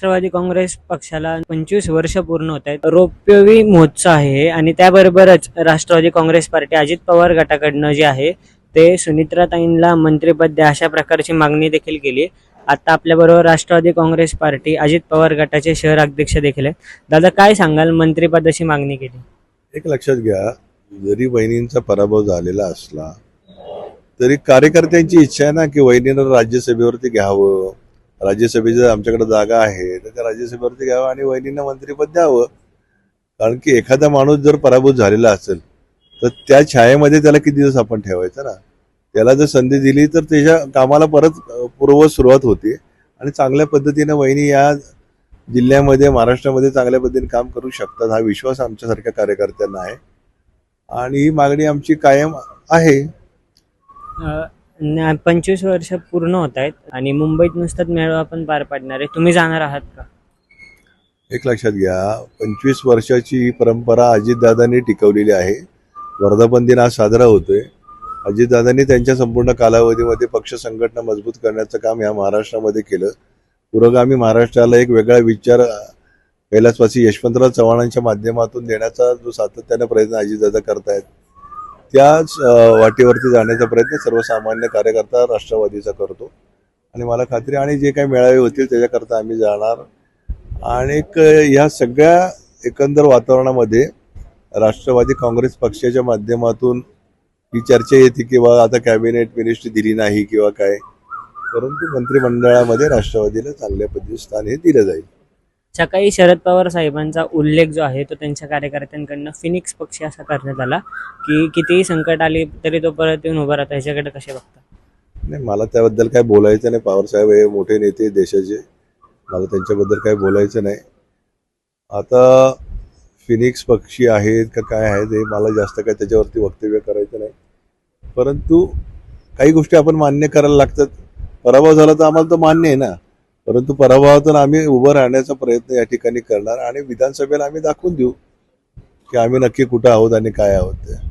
राष्ट्रवादी काँग्रेस पक्षाला पंचवीस वर्ष पूर्ण होत आहेत. रौप्यवी महोत्सव आहे आणि त्याबरोबरच राष्ट्रवादी काँग्रेस पार्टी अजित पवार गटाकडनं जे आहे ते सुनित्राताईंना मंत्रिपद द्या अशा प्रकारची मागणी देखील केली. आता आपल्याबरोबर राष्ट्रवादी काँग्रेस पार्टी अजित पवार गटाचे शहर अध्यक्ष देखील आहेत. दादा काय सांगाल? मंत्रिपदाची मागणी केली. एक लक्षात घ्या जरी वहिनींचा पराभव झालेला असला तरी कार्यकर्त्यांची इच्छा आहे ना की वहिनीनं राज्यसभेवरती घ्यावं? राज्यसभेचं जर आमच्याकडे जागा आहे तर त्या राज्यसभेवरती घ्यावं आणि वहिनींना मंत्रिपद द्यावं. कारण की एखादा माणूस जर पराभूत झालेला असेल तर त्या छायेमध्ये त्याला किती दिवस आपण ठेवायचं ना? त्याला जर संधी दिली तर त्याच्या कामाला परत पूर्व सुरुवात होते. आणि चांगल्या पद्धतीनं वहिनी या जिल्ह्यामध्ये महाराष्ट्रामध्ये चांगल्या पद्धतीने काम करू शकतात हा विश्वास आमच्यासारख्या कार्यकर्त्यांना आहे. आणि ही मागणी आमची कायम आहे. न- पंचवीस वर्ष पूर्ण होत आहेत आणि मुंबईत नुसताच मेळावा पण पार पाडणार आहे. तुम्ही जाणार आहात का? एक लक्षात घ्या पंचवीस वर्षाची ही परंपरा अजितदादांनी टिकवलेली आहे. वर्धापन दिन आज साजरा होतोय. अजितदादांनी त्यांच्या संपूर्ण कालावधीमध्ये पक्ष संघटना मजबूत करण्याचं काम या महाराष्ट्रामध्ये केलं. पुरोगामी महाराष्ट्राला एक वेगळा विचार कैलासवासी यशवंतराव चव्हाणांच्या माध्यमातून देण्याचा जो सातत्याने प्रयत्न अजितदादा करतायत त्याच वाटेवरती जाण्याचा प्रयत्न सर्वसामान्य कार्यकर्ता राष्ट्रवादीचा करतो. आणि मला खात्री आणि जे काही मेळावे होतील त्याच्याकरता आम्ही जाणार. आणि ह्या सगळ्या एकंदर वातावरणामध्ये राष्ट्रवादी काँग्रेस पक्षाच्या माध्यमातून ही चर्चा येते की आता कॅबिनेट मिनिस्ट्री दिली नाही किंवा काय. परंतु मंत्रिमंडळामध्ये राष्ट्रवादीला चांगल्या पद्धतीने स्थान हे दिलं जाईल. सकाळी शरद पवार साहेबांचा उल्लेख जो आहे तो त्यांच्या कार्यकर्त्यांकडनं फिनिक्स पक्षी असा करण्यात आला की कितीही संकट आले तरी तो परत येऊन उभा राहतो. ह्याच्याकडे कसे बघता? नाही मला त्याबद्दल काय बोलायचं नाही. पवार साहेब हे मोठे नेते देशाचे. मला त्यांच्याबद्दल काय बोलायचं नाही. आता फिनिक्स पक्षी आहेत का काय आहेत हे मला जास्त काय त्याच्यावरती वक्तव्य करायचं नाही. परंतु काही गोष्टी आपण मान्य करायला लागतात. पराभव झाला तर आम्हाला तो मान्य आहे ना. परंतु पराभवातून आम्ही उभं राहण्याचा प्रयत्न या ठिकाणी करणार आणि विधानसभेला आम्ही दाखवून देऊ की आम्ही नक्की कुठं आहोत आणि काय आहोत ते.